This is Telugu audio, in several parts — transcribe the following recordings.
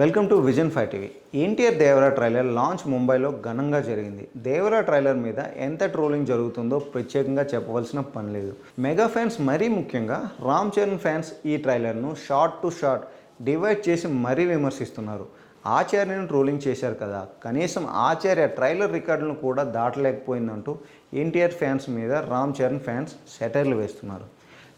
Welcome to vision five TV. NTR Devara trailer launch ముంబైలో ఘనంగా జరిగింది. దేవరా ట్రైలర్ మీద ఎంత ట్రోలింగ్ జరుగుతుందో ప్రత్యేకంగా చెప్పవలసిన పని లేదు. మెగా ఫ్యాన్స్ మరీ ముఖ్యంగా రామ్ చరణ్ ఫ్యాన్స్ ఈ ట్రైలర్ను షార్ట్ టు షార్ట్ డివైడ్ చేసి మరీ విమర్శిస్తున్నారు. ఆచార్యను ట్రోలింగ్ చేశారు కదా కనీసం ఆచార్య ట్రైలర్ రికార్డులను కూడా దాటలేకపోయిందంటూ ఎన్టీఆర్ ఫ్యాన్స్ మీద రామ్ చరణ్ ఫ్యాన్స్ సెటైర్లు వేస్తున్నారు.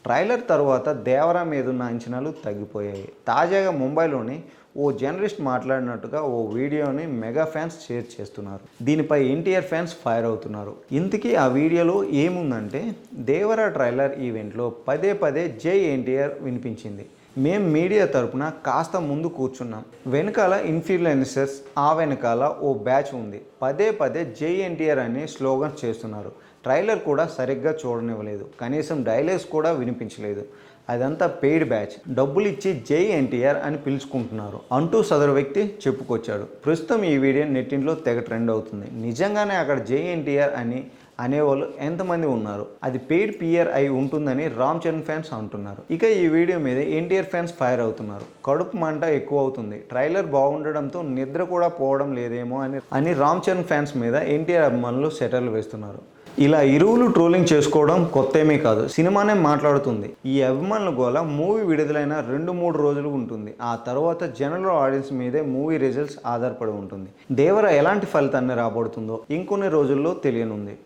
ట్రైలర్ తర్వాత దేవరా మీద ఉన్న అంచనాలు తగ్గిపోయాయి. తాజాగా ముంబైలోని ఓ జర్నలిస్ట్ మాట్లాడినట్టుగా ఓ వీడియోని మెగా ఫ్యాన్స్ షేర్ చేస్తున్నారు. దీనిపై ఎన్టీఆర్ ఫ్యాన్స్ ఫైర్ అవుతున్నారు. ఇంతకీ ఆ వీడియోలో ఏముందంటే దేవరా ట్రైలర్ ఈవెంట్లో పదే పదే జై ఎన్టీఆర్ వినిపించింది. మేం మీడియా తరపున కాస్త ముందు కూర్చున్నాం. వెనకాల ఇన్ఫ్లుయెన్సర్స్ ఆ వెనకాల ఓ బ్యాచ్ ఉంది. పదే పదే జై ఎన్టీఆర్ అనే స్లోగన్స్ చేస్తున్నారు. ట్రైలర్ కూడా సరిగ్గా చూడనివ్వలేదు. కనీసం డైలాగ్స్ కూడా వినిపించలేదు. అదంతా పెయిడ్ బ్యాచ్. డబ్బులు ఇచ్చి జై ఎన్టీఆర్ అని పిలుచుకుంటున్నారు. అంటూ సదరు వ్యక్తి చెప్పుకొచ్చాడు. ప్రస్తుతం ఈ వీడియో నెట్టింట్లో తెగ ట్రెండ్ అవుతుంది. నిజంగానే అక్కడ జేఎన్టీఆర్ అని అనేవాళ్ళు ఎంతమంది ఉన్నారు? అది పెయిడ్ పియర్ అయి ఉంటుందని రామ్ చరణ్ ఫ్యాన్స్ అంటున్నారు. ఇక ఈ వీడియో మీద ఎన్టీఆర్ ఫ్యాన్స్ ఫైర్ అవుతున్నారు. కడుపు మంట ఎక్కువ అవుతుంది. ట్రైలర్ బాగుండడంతో నిద్ర కూడా పోవడం లేదేమో అని అని రామ్ చరణ్ ఫ్యాన్స్ మీద ఎన్టీఆర్ అభిమానులు సెటర్లు వేస్తున్నారు. ఇలా ఇరువులు ట్రోలింగ్ చేసుకోవడం కొత్త ఏమీ కాదు. సినిమానే మాట్లాడుతుంది. ఈ అభిమానుల గోల మూవీ విడుదలైన రెండు మూడు రోజులు ఉంటుంది. ఆ తర్వాత జనరల్ ఆడియన్స్ మీదే మూవీ రిజల్ట్స్ ఆధారపడి ఉంటుంది. దేవర ఎలాంటి ఫలితాన్ని రాబడుతుందో ఇంకొన్ని రోజుల్లో తెలియనుంది.